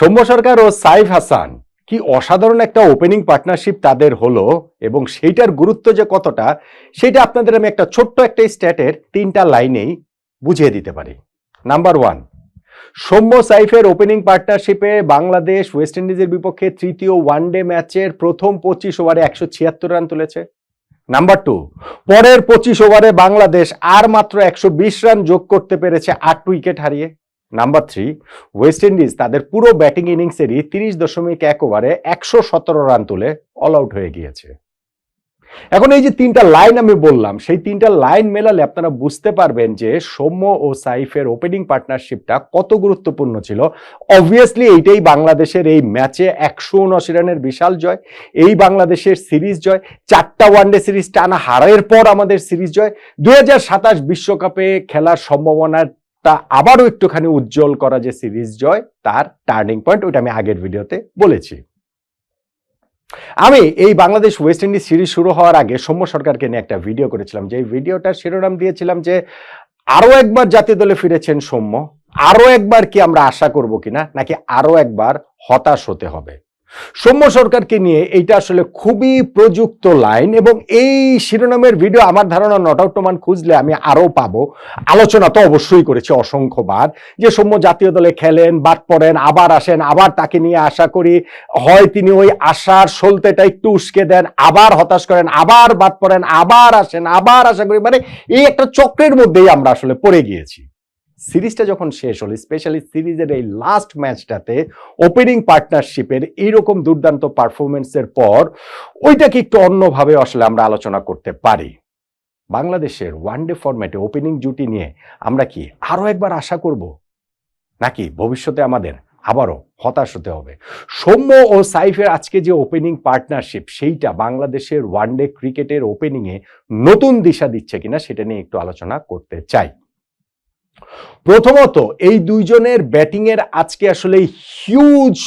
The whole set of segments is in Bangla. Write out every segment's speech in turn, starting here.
সৌম্য সরকার ও সাইফ হাসান, কি অসাধারণ একটা ওপেনিং পার্টনারশিপ তাদের হলো এবং সেইটার গুরুত্ব যে কতটা, সেটা আপনাদের আমি একটা ছোট্ট একটা স্ট্যাটের তিনটা লাইনেই বুঝিয়ে দিতে পারি। নাম্বার ওয়ান সৌম্য সাইফের ওপেনিং পার্টনারশিপে বাংলাদেশ ওয়েস্ট ইন্ডিজের বিপক্ষে তৃতীয় ওয়ানডে ম্যাচের প্রথম পঁচিশ ওভারে একশো ছিয়াত্তর রান তুলেছে। নাম্বার টু পরের পঁচিশ ওভারে বাংলাদেশ আর মাত্র একশো বিশ রান যোগ করতে পেরেছে আট উইকেট হারিয়ে। নাম্বার থ্রি ওয়েস্ট ইন্ডিজ তাদের পুরো ব্যাটিং ইনিংসেরই তিরিশ দশমিক এক ওভারে একশো সতেরো রান তুলে অল আউট হয়ে গিয়েছে। এখন এই যে তিনটা লাইন আমি বললাম, সেই তিনটা লাইন মেলালে আপনারা বুঝতে পারবেন যে সৌম্য ও সাইফের ওপেনিং পার্টনারশিপটা কত গুরুত্বপূর্ণ ছিল। অবভিয়াসলি এইটাই বাংলাদেশের এই ম্যাচে একশো উনআশি রানের বিশাল জয়, এই বাংলাদেশের সিরিজ জয়, চারটা ওয়ানডে সিরিজ টানা হারের পর আমাদের সিরিজ জয়। দুই বিশ্বকাপে খেলার সম্ভাবনা তা আবারও একটুখানি উজ্জ্বল করা যে সিরিজ জয়, তার টার্নিং পয়েন্ট ওইটা আমি আগের ভিডিওতে বলেছি। আমি এই বাংলাদেশ ওয়েস্ট ইন্ডিজ সিরিজ শুরু হওয়ার আগে সৌম্য সরকারকে নিয়ে একটা ভিডিও করেছিলাম, যে ভিডিওটার শিরোনাম দিয়েছিলাম যে আরও একবার জাতীয় দলে ফিরেছেন সৌম্য, আরও একবার কি আমরা আশা করব কিনা, নাকি আরও একবার হতাশ হতে হবে? সৌম্য সরকারকে নিয়ে এইটা আসলে খুবই প্রযুক্ত লাইন এবং এই শিরোনামের ভিডিও আমার ধারণা নট আউট টোমান খুঁজলে আমি আরও পাবো। আলোচনা তো অবশ্যই করেছি অসংখ্যবার যে সৌম্য জাতীয় দলে খেলেন, বাদ পড়েন, আবার আসেন, আবার তাকে নিয়ে আশা করি হয় তিনি ওই আশার সলতেটা একটু উস্কে দেন, আবার হতাশ করেন, আবার বাদ পড়েন, আবার আসেন, আবার আশা করি। মানে এই একটা চক্রের মধ্যেই আমরা আসলে পড়ে গিয়েছি। সিরিজটা যখন শেষ হলো স্পেশালি সিরিজের এই লাস্ট ম্যাচটাতে ওপেনিং পার্টনারশিপের এইরকম দুর্দান্ত পারফরমেন্সের পর, ওইটাকে একটু অন্যভাবে আসলে আমরা আলোচনা করতে পারি। বাংলাদেশের ওয়ানডে ফরম্যাটে ওপেনিং জুটি নিয়ে আমরা কি আরও একবার আশা করব? নাকি ভবিষ্যতে আমাদের আবারও হতাশ হতে হবে? সৌম্য ও সাইফের আজকে যে ওপেনিং পার্টনারশিপ সেইটা বাংলাদেশের ওয়ানডে ক্রিকেটের ওপেনিংয়ে নতুন দিশা দিচ্ছে কিনা, সেটা নিয়ে একটু আলোচনা করতে চাই। প্রথমত এই দুইজনের ব্যাটিংয়ের আজকে আসলে হিউজ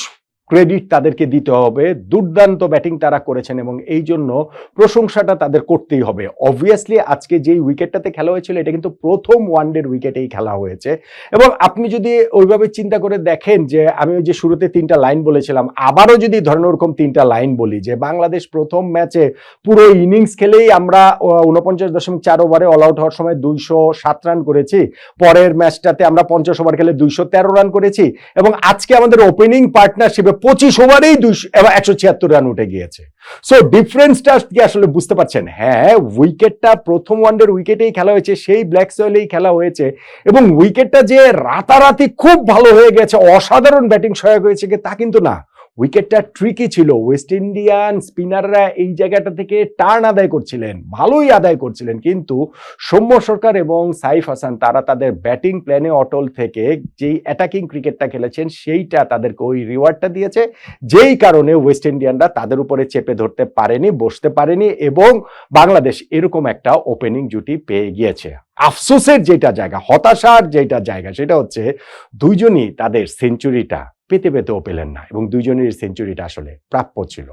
ক্রেডিট তাদেরকে দিতে হবে। দুর্দান্ত ব্যাটিং তারা করেছেন এবং এই জন্য প্রশংসাটা তাদের করতেই হবে। অবভিয়াসলি আজকে যেই উইকেটটাতে খেলা হয়েছিল, এটা কিন্তু প্রথম ওয়ানডের উইকেটেই খেলা হয়েছে। এবং আপনি যদি ওইভাবে চিন্তা করে দেখেন যে, আমি ওই যে শুরুতে তিনটা লাইন বলেছিলাম, আবারও যদি ধরেন ওরকম তিনটা লাইন বলি যে, বাংলাদেশ প্রথম ম্যাচে পুরো ইনিংস খেলেই আমরা উনপঞ্চাশ দশমিক চার ওভারে অল আউট হওয়ার সময় দুইশো সাত রান করেছি। পরের ম্যাচটাতে আমরা পঞ্চাশ ওভার খেলে দুইশো তেরো রান করেছি। এবং আজকে আমাদের ওপেনিং পার্টনারশিপে পঁচিশ ওভারেই দুইশো একশো ছিয়াত্তর রান উঠে গিয়েছে। সো ডিফারেন্সটা কি আসলে বুঝতে পারছেন? হ্যাঁ উইকেটটা প্রথম ওয়ানডের উইকেটেই খেলা হয়েছে, সেই ব্ল্যাক সয়েলেই খেলা হয়েছে এবং উইকেটটা যে রাতারাতি খুব ভালো হয়ে গেছে, অসাধারণ ব্যাটিং সহায়ক হয়েছে তা কিন্তু না। উইকেটটা ট্রিকি ছিল। ওয়েস্ট ইন্ডিয়ান স্পিনাররা এই জায়গাটা থেকে টার্ন আদায় করছিলেন, ভালোই আদায় করছিলেন। কিন্তু সৌম্য সরকার এবং সাইফ হাসান, তারা তাদের ব্যাটিং প্ল্যানে অটল থেকে যেই অ্যাটাকিং ক্রিকেটটা খেলেছেন, সেইটা তাদেরকে ওই রিওয়ার্ডটা দিয়েছে। যেই কারণে ওয়েস্ট ইন্ডিয়ানরা তাদের উপরে চেপে ধরতে পারেনি, বসতে পারেনি এবং বাংলাদেশ এরকম একটা ওপেনিং জুটি পেয়ে গিয়েছে। আফসোসের যেটা জায়গা, হতাশার যেটা জায়গা, সেটা হচ্ছে দুইজনই তাদের সেঞ্চুরিটা পেতে পেতেও পেলেন না এবং দুইজনের সেঞ্চুরিটা আসলে প্রাপ্য ছিল।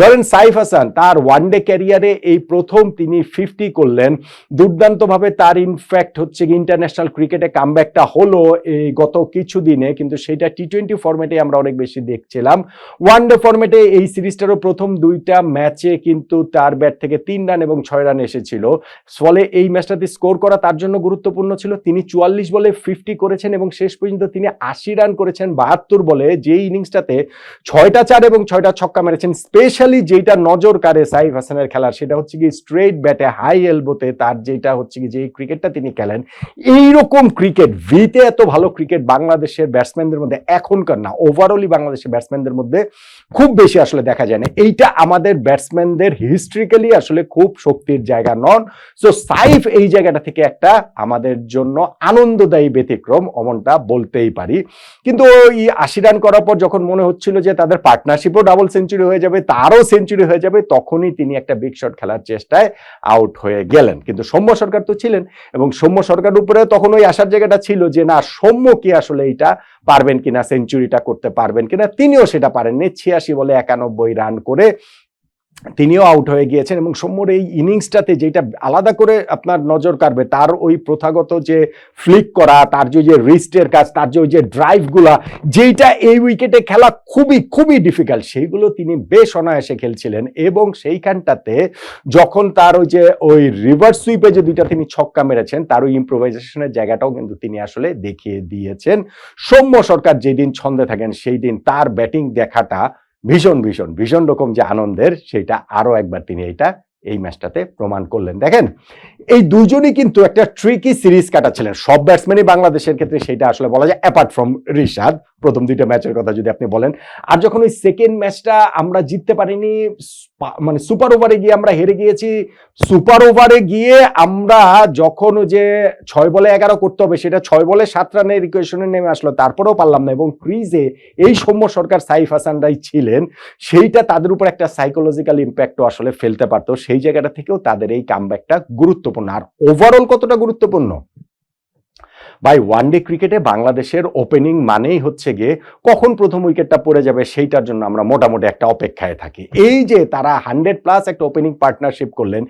ধরেন সাইফ হাসান, তার ওয়ানডে ক্যারিয়ারে এই প্রথম তিনি ফিফটি করলেন। দুর্দান্তভাবে তার ইনফ্যাক্ট হচ্ছে ইন্টারন্যাশনাল ক্রিকেটে কামব্যাকটা হলো এই গত কিছু দিনে কিন্তু সেটা টি টোয়েন্টি ফর্মেটে আমরা অনেক বেশি দেখছিলাম। ওয়ানডে ফর্মেটে এই সিরিজটারও প্রথম দুইটা ম্যাচে কিন্তু তার ব্যাট থেকে তিন রান এবং ছয় রান এসেছিল। ফলে এই ম্যাচটাতে স্কোর করা তার জন্য গুরুত্বপূর্ণ ছিল। তিনি চুয়াল্লিশ বলে ফিফটি করেছেন এবং শেষ পর্যন্ত তিনি আশি রান করেছেন বাহাত্তর বলে। যেই ইনিংসটাতে ছয়টা চার এবং ছয়টা ছক্কা মেরেছেন স্পেশালি যেটা নজর কারে সাইফ হাসানের খেলার, সেটা হচ্ছে কি স্ট্রেট ব্যাটে হাই এলবোতে তার যেটা হচ্ছে কি যে ক্রিকেটটা তিনি খেলেন, এইরকম ক্রিকেট ভিতে এত ভালো ক্রিকেট বাংলাদেশের ব্যাটসম্যানদের মধ্যে এখনকার না ওভারঅলই বাংলাদেশের ব্যাটসম্যানদের মধ্যে খুব বেশি আসলে দেখা যায় না। এইটা আমাদের ব্যাটসম্যানদের হিস্ট্রিক্যালি আসলে খুব শক্তির জায়গা নন। সো সাইফ এই জায়গাটা থেকে একটা আমাদের জন্য আনন্দদায়ী ব্যতিক্রম অমনটা বলতেই পারি। কিন্তু ওই আশি রান করার পর যখন মনে হচ্ছিল যে তাদের পার্টনারশিপও ডাবল সেঞ্চুরি হয়ে যাবে তারও সেঞ্চুরি হয়ে যাবে, তখনই তিনি একটা বিগ শট খেলার চেষ্টায় আউট হয়ে গেলেন। কিন্তু সৌম্য সরকার তো ছিলেন এবং সৌম্য সরকার উপরে তখন ওই আসার জায়গাটা ছিল যে, না, সৌম্য কি আসলে এটা পারবেন কিনা সেঞ্চুরিটা করতে পারবেন কিনা? তিনিও সেটা পারেননি, ছিয়াশি বলে একানব্বই রান করে তিনিও আউট হয়ে গিয়েছেন এবং সৌম্যর এই ইনিংসটাতে যেটা আলাদা করে আপনার নজর কাড়বে, তার ওই প্রথাগত যে ফ্লিক করা, তার যে রিস্টের কাজ, তার যে, ওই যে ড্রাইভগুলা যেইটা এই উইকেটে খেলা খুবই খুবই ডিফিকাল্ট সেইগুলো তিনি বেশ অনায়াসে খেলছিলেন এবং সেইখানটাতে যখন তার ওই যে, ওই রিভার্স সুইপে যে দুইটা তিনি ছক্কা মেরেছেন, তার ওই ইম্প্রোভাইজেশনের জায়গাটাও কিন্তু তিনি আসলে দেখিয়ে দিয়েছেন। সৌম্য সরকার যেদিন ছন্দে থাকেন সেই দিন তার ব্যাটিং দেখাটা ভীষণ ভীষণ ভীষণ রকম যে আনন্দের সেটা আরও একবার তিনি এটা এই ম্যাচটাতে প্রমাণ করলেন। দেখেন, এই দুজনই কিন্তু একটা ট্রিকি সিরিজ কাটাচ্ছিলেন। সব ব্যাটসম্যানই বাংলাদেশের ক্ষেত্রে সেটা আসলে বলা যায় অ্যাপার্ট ফ্রম রিশাদ প্রথম দুইটা ম্যাচের কথা যদি আপনি বলেন। আর যখন ওই সেকেন্ড ম্যাচটা আমরা জিততে পারিনি মানে সুপার ওভারে গিয়ে আমরা হেরে গিয়েছি সুপার ওভারে গিয়ে আমরা যখন যে ছয় বলে এগারো করতে হবে, সেটা ছয় বলে সাত রানের ইকুয়েশনে নেমে আসলো, তারপরেও পারলাম না। এবং ক্রিজে এই সৌম্য সরকার সাইফ হাসানরাই ছিলেন, সেইটা তাদের উপর একটা সাইকোলজিক্যাল ইম্প্যাক্টও আসলে ফেলতে পারতো। সেই জায়গাটা থেকেও তাদের এই কামব্যাকটা গুরুত্বপূর্ণ। আর ওভারঅল কতটা গুরুত্বপূর্ণ? ভাই ওয়ানডে ক্রিকেটে বাংলাদেশের ওপেনিং মানেই হচ্ছে গিয়ে কখন প্রথম উইকেটটা পড়ে যাবে সেইটার জন্য আমরা মোটামুটি একটা অপেক্ষায় থাকি। এই যে তারা হান্ড্রেড প্লাস একটা ওপেনিং পার্টনারশিপ করলেন,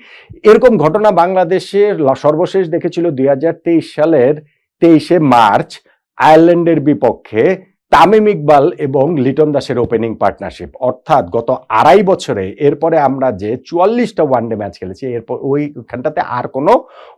এরকম ঘটনা বাংলাদেশের সর্বশেষ দেখেছিল দুই হাজার তেইশ সালের তেইশে মার্চ আয়ারল্যান্ডের বিপক্ষে। তামিম ইকবাল এবং লিটন দাসের ওপেনিং পার্টনারশিপ অর্থাৎ গত আড়াই বছরে এরপরে আমরা যে চুয়াল্লিশটা ওয়ানডে ম্যাচ খেলেছি, এরপর ওইখানটাতে আর কোনো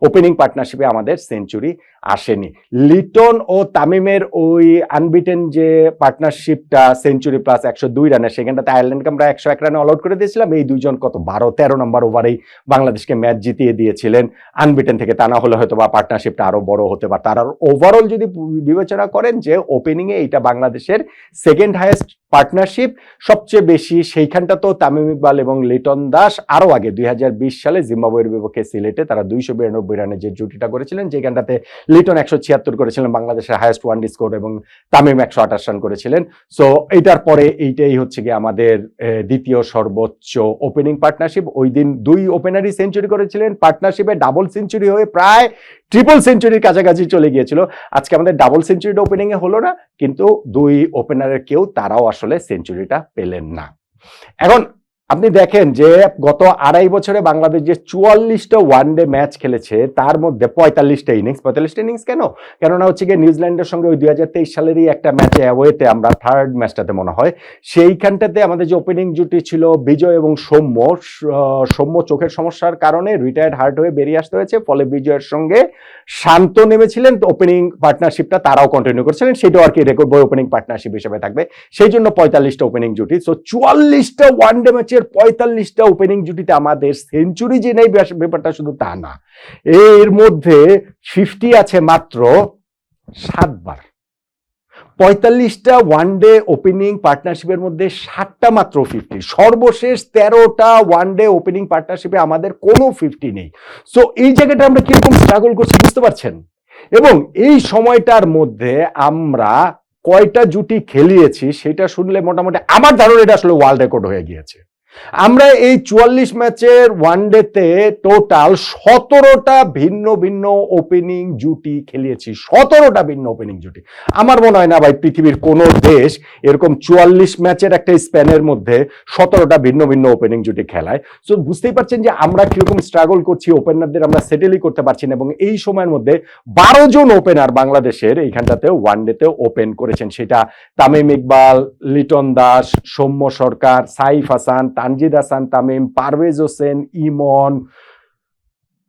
ওপেনিং পার্টনারশিপে আমাদের সেঞ্চুরি আসেনি। লিটন ও তামিমের ওই আনবিটেন যে পার্টনারশিপটা সেঞ্চুরি প্লাস একশো দুই রানে সেখানটাতে আয়ারল্যান্ডকে আমরা একশো এক রানে অল আউট করে দিয়েছিলাম। এই দুইজন কত? বারো, তেরো নম্বর ওভারেই বাংলাদেশকে ম্যাচ জিতিয়ে দিয়েছিলেন আনবিটেন থেকে। তা না হলে হয়তো বা পার্টনারশিপটা আরও বড় হতে পারত। আর ওভারঅল যদি বিবেচনা করেন যে ওপেনিংয়ে এইটা বাংলাদেশের সেকেন্ড হাইয়েস্ট পার্টনারশিপ সবচেয়ে বেশি সেইখানটা তো তামিম ইকবাল এবং লিটন দাস আরও আগে, দুই হাজার বিশ সালে জিম্বাবুয়ের বিপক্ষে সিলেটে তারা দুইশো বিরানব্বই রানের যে জুটিটা করেছিলেন, যেখানটাতে লিটন একশো ছিয়াত্তর করেছিলেন, বাংলাদেশের হাইয়েস্ট ওয়ান স্কোর এবং তামিম একশো আঠাশ রান করেছিলেন। সো এইটার পরে এইটাই হচ্ছে গিয়ে আমাদের দ্বিতীয় সর্বোচ্চ ওপেনিং পার্টনারশিপ ওই দিন দুই ওপেনারই সেঞ্চুরি করেছিলেন পার্টনারশিপে ডাবল সেঞ্চুরি হয়ে প্রায় ট্রিপল সেঞ্চুরির কাছাকাছি চলে গিয়েছিল। আজকে আমাদের ডাবল সেঞ্চুরিটা ওপেনিং এ হলো না কিন্তু দুই ওপেনারের কেউ তারাও আসলে সেঞ্চুরিটা পেলেন না। এখন আপনি দেখেন যে গত আড়াই বছরে বাংলাদেশ যে চুয়াল্লিশটা ওয়ানডে ম্যাচ খেলেছে, তার মধ্যে পঁয়তাল্লিশটা ইনিংস পঁয়তাল্লিশটা ইনিংস কেন? কেননা হচ্ছে গিয়ে নিউজিল্যান্ডের সঙ্গে ওই দুই হাজার তেইশ সালেরই একটা ম্যাচে অ্যাওয়েতে আমরা থার্ড ম্যাচটাতে মনে হয়। সেইখানটাতে আমাদের যে ওপেনিং জুটি ছিল বিজয় এবং সৌম্য সৌম্য চোখের সমস্যার কারণে রিটায়ার্ড হার্ট হয়ে বেরিয়ে আসতে হয়েছে। ফলে বিজয়ের সঙ্গে শান্ত নেমেছিলেন। ওপেনিং পার্টনারশিপটা তারাও কন্টিনিউ করছিলেন। সেটাও আর কি রেকর্ড বই ওপেনিং পার্টনারশিপ হিসেবে থাকবে। সেই জন্য পঁয়তাল্লিশটা ওপেনিং জুটি সো চুয়াল্লিশটা ওয়ানডে ম্যাচের পঁয়তাল্লিশটা ওপেনিং জুটিতে আমাদের সেঞ্চুরি যে নেই ব্যাপারটা শুধু তা না। এর মধ্যে ফিফটি আছে মাত্র সাতবার। পঁয়তাল্লিশটা ওয়ান ডে ওপেনিং পার্টনারশিপের মধ্যে ষাটটা মাত্র ফিফটি সর্বশেষ তেরোটা ওয়ান ডে ওপেনিং পার্টনারশিপে আমাদের কোনো ফিফটি নেই। সো এই জায়গাটা আমরা কীরকম স্ট্রাগল করছি বুঝতে পারছেন? এবং এই সময়টার মধ্যে আমরা কয়টা জুটি খেলিয়েছি সেটা শুনলে মোটামুটি আমার ধারণা এটা আসলে ওয়ার্ল্ড রেকর্ড হয়ে গিয়েছে। আমরা এই চুয়াল্লিশ ম্যাচের ওয়ানডেতে টোটাল সতেরোটা ভিন্ন ভিন্ন ওপেনিং জুটি খেলিয়েছি। সতেরোটা ভিন্ন ওপেনিং জুটি। আমার মনে হয় না ভাই পৃথিবীর কোনো দেশ এরকম চুয়াল্লিশ ম্যাচের একটা স্প্যানের মধ্যে সতেরোটা ভিন্ন ভিন্ন ওপেনিং জুটি খেলায়। সো বুঝতেই পারছেন যে আমরা কীরকম স্ট্রাগল করছি ওপেনারদের আমরা সেটেলই করতে পারছি না এবং এই সময়ের মধ্যে বারো জন ওপেনার বাংলাদেশের এইখানটাতে ওয়ানডেতে ওপেন করেছেন। সেটা তামিম ইকবাল, লিটন দাস, সৌম্য সরকার, সাইফ হাসান তানজিদ হাসান তামিম পারভেজ হোসেন ইমন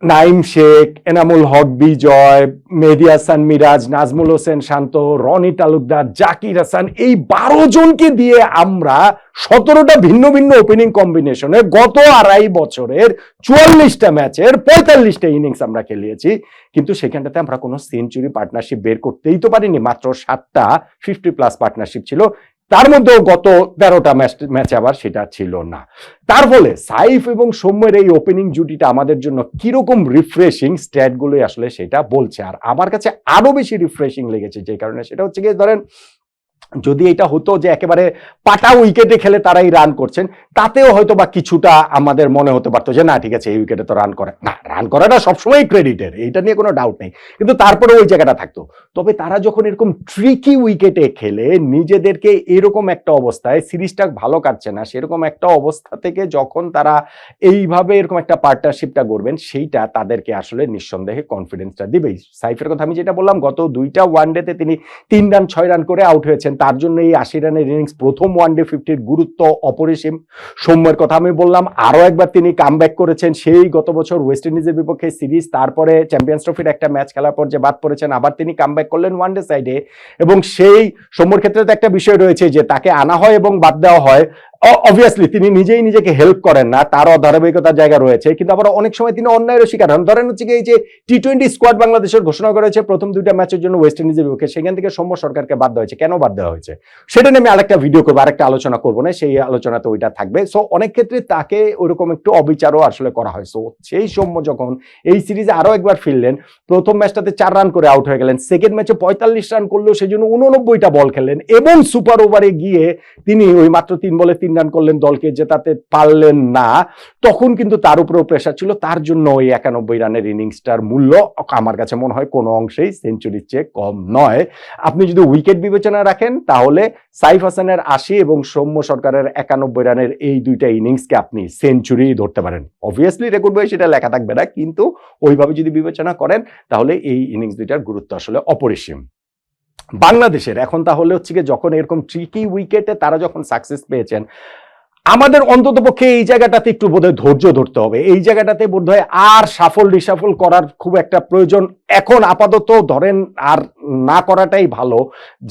নাইম শেখ এনামুল হক বিজয় মেহেদি হাসান মিরাজ নাজমুল হোসেন শান্ত রনি তালুকদার জাকির হাসান এই বারো জনকে দিয়ে আমরা সতেরোটা ভিন্ন ভিন্ন ওপেনিং কম্বিনেশনে গত আড়াই বছরের চুয়াল্লিশটা ম্যাচের পঁয়তাল্লিশটা ইনিংস আমরা খেলিয়েছি। কিন্তু সেখানটাতে আমরা কোনো সেঞ্চুরি পার্টনারশিপ বের করতেই তো পারিনি। মাত্র সাতটা ফিফটি প্লাস পার্টনারশিপ ছিল। তার মধ্যেও গত তেরোটা ম্যাচ, ম্যাচে আবার সেটা ছিল না। তার ফলে সাইফ এবং সৌম্যের এই ওপেনিং জুটিটা আমাদের জন্য কীরকম রিফ্রেশিং স্ট্যাটগুলোই আসলে সেটা বলছে। আর আমার কাছে আরও বেশি রিফ্রেশিং লেগেছে যে কারণে সেটা হচ্ছে গিয়ে ধরেন যদি এটা হতো যে একেবারে পাটা উইকেটে খেলে তারাই রান করছেন, তাতেও হয়তো বা কিছুটা আমাদের মনে হতে পারতো যে, না, ঠিক আছে, এই উইকেটে তো রান করে না রান করাটা সবসময় ক্রেডিটের এইটা নিয়ে কোনো ডাউট নেই। কিন্তু তারপরে ওই জায়গাটা থাকতো। তবে তারা যখন এরকম ট্রিকি উইকেটে খেলে, নিজেদেরকে এরকম একটা অবস্থায়, সিরিজটা ভালো কাটছে না, সেরকম একটা অবস্থা থেকে যখন তারা এইভাবে এরকম একটা পার্টনারশিপটা করবেন সেইটা তাদেরকে আসলে নিঃসন্দেহে কনফিডেন্সটা দিবেই। সাইফের কথা আমি যেটা বললাম, গত দুইটা ওয়ানডেতে তিনি তিন রান ছয় রান করে আউট হয়েছেন তার জন্য এই আশি রানের ইনিংস প্রথম ওয়ানডে ফিফটির গুরুত্ব অপরিসীম। সৌম্যের কথা আমি বললাম, আরও একবার তিনি কাম করেছেন, সেই গত বছর ওয়েস্ট ইন্ডিজের বিপক্ষে সিরিজ তারপরে চ্যাম্পিয়ন্স ট্রফির একটা ম্যাচ খেলার পর যে বাদ পড়েছেন, আবার তিনি কাম করলেন ওয়ানডে সাইডে এবং সেই সৌম্যর ক্ষেত্রে তো একটা বিষয় রয়েছে যে তাকে আনা হয় এবং বাদ দেওয়া হয়। অবভিয়াসলি তিনি নিজেই নিজেকে হেল্প করেন না, তারও ধারাবাহিকতার জায়গা রয়েছে, কিন্তু আবার অনেক সময় তিনি অন্যায়েরও শিকার হন। ধরেন হচ্ছে এই যে টি টোয়েন্টি স্কোয়াড বাংলাদেশের ঘোষণা করা হয়েছে প্রথম দুইটা ম্যাচের জন্য ওয়েস্ট ইন্ডিজের বিপক্ষে, সেখান থেকে সৌম্য সরকারকে বাদ দেওয়া হয়েছে। কেন বাদ দেওয়া হয়েছে? সেটা নিয়ে আমি আরেকটা ভিডিও করব, আরেকটা আলোচনা করব না, সেই আলোচনাতে ওইটা থাকবে। সো অনেক ক্ষেত্রে তাকে ওইরকম একটু অবিচারও আসলে করা হয়। সো সেই সৌম্য যখন এই সিরিজে আরও একবার ফিরলেন, প্রথম ম্যাচটাতে চার রান করে আউট হয়ে গেলেন সেকেন্ড ম্যাচে পঁয়তাল্লিশ রান করলেও সেই জন্য উননব্বইটা বল খেললেন এবং সুপার ওভারে গিয়ে তিনি ওই মাত্র তিন বলে তিন রান করলেন দলকে জেতাতে পারলেন না, তখন কিন্তু তার উপরেও প্রেশার ছিল। তার জন্য ওই একানব্বই রানের ইনিংসটার মূল্য আমার কাছে মনে হয় কোনো অংশেই সেঞ্চুরির চেয়ে কম নয়। আপনি যদি উইকেট বিবেচনা রাখেন, তাহলে সাইফ হাসানের আশি এবং সৌম্য সরকারের একানব্বই রানের এই দুইটা ইনিংসকে আপনি সেঞ্চুরি ধরতে পারেন। অবভিয়াসলি রেকর্ড বই সেটা লেখা থাকবে না, কিন্তু ওইভাবে যদি বিবেচনা করেন, তাহলে এই ইনিংস দুইটার গুরুত্ব আসলে অপরিসীম। বাংলাদেশের, এখন তাহলে হচ্ছে কি যখন এরকম ট্রিকি উইকেটে তারা যখন সাকসেস পেয়েছেন, আমাদের অন্তত পক্ষে এই জায়গাটাতে একটু বোধহয় ধৈর্য ধরতে হবে। এই জায়গাটাতে বোধহয় আর সাফল রিসাফল করার খুব একটা প্রয়োজন এখন আপাতত ধরেন আর না করাটাই ভালো।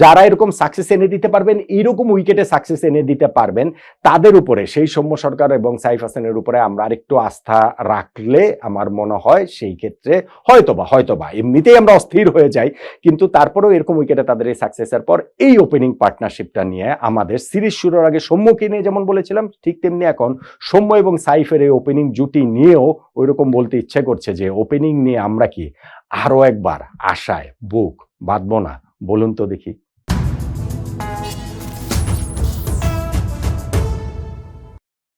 যারা এরকম সাকসেস এনে দিতে পারবেন এইরকম উইকেটে সাকসেস এনে দিতে পারবেন, তাদের উপরে, সেই সৌম্য সরকার এবং সাইফ হাসানের উপরে আমরা আরেকটু আস্থা রাখলে আমার মনে হয় সেই ক্ষেত্রে হয়তোবা হয়তোবা, এমনিতেই আমরা অস্থির হয়ে যাই, কিন্তু তারপরেও এরকম উইকেটে তাদের এই সাকসেসের পর এই ওপেনিং পার্টনারশিপটা নিয়ে আমাদের সিরিজ শুরুর আগে সৌম্যকে নিয়ে যেমন বলেছিলাম, ঠিক তেমনি এখন সৌম্য এবং সাইফের এই ওপেনিং জুটি নিয়েও ওইরকম বলতে ইচ্ছে করছে যে ওপেনিং নিয়ে আমরা কি আরও একবার আশায়, বুক বাঁধবো না। বলুন তো দেখি।